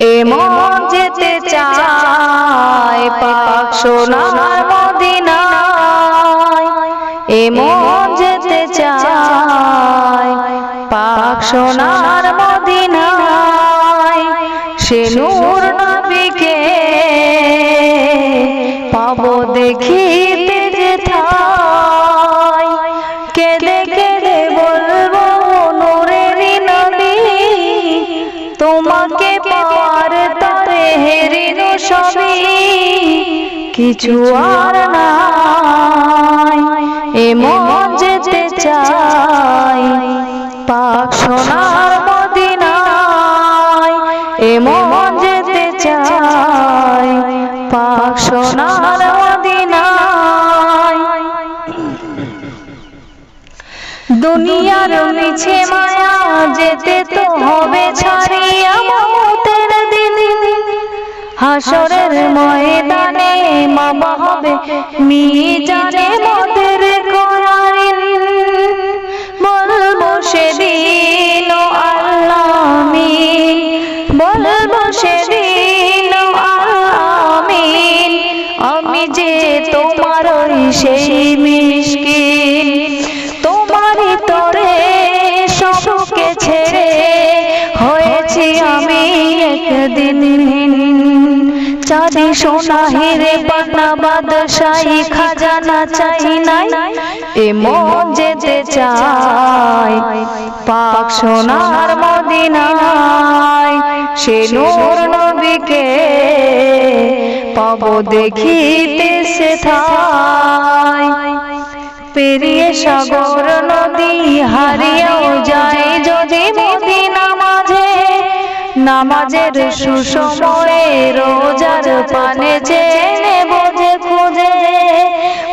এমন যেতে চায় পাক সোনার মদিনায়। এমন যেতে চায় পাক সোনার মদিনায়। সে নূর নবীকে পাবো দেখিতে কিছু আর নাই। এমন যেতে চাই পাক সোনার মদিনায়। এমন যেতে চাই পাক সোনার মদিনায়। দুনিয়ার মিছে মায়া যেতে তো হবে ছাড়িয়া মতের দিন। হাসরের ময়দানে মামা হবে মি জানে মতের করারিন বলব সেদিন আমিন বলব সেদিন আমি যে তোমার সেই মিষ্কিন তোমারই তরে সবকে ছেড়ে হয়েছি আমি একদিন। চাঁদি সোনা হিরে পান্না বাদশাহী, খাজানা চাই নাই। এমন যেতে চাই পাক সোনার মদিনায়। সে নূর নবীকে পাবো দেখিতে সে থায়। পেরিয়ে সাগর নদী হারিয়েও যায় যদি নামাজের সুসময়ে রোজার পানে চেনে বোঝে, খুঁজে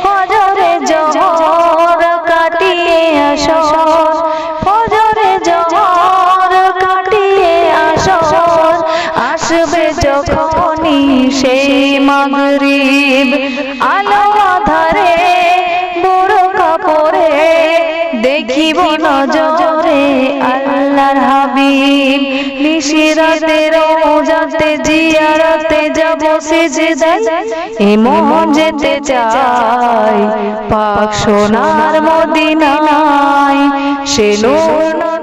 হজরে জহর কাটিয়ে আসর হজরে জহর কাটিয়ে আসর আসবে যখনই সেই মাগরিব, আলো আধারে বড় কাপড়ে দেখিব নজরে। নিশিরাতে রোজাতে জিয়ারতে সোনার মদিনায় সে নূর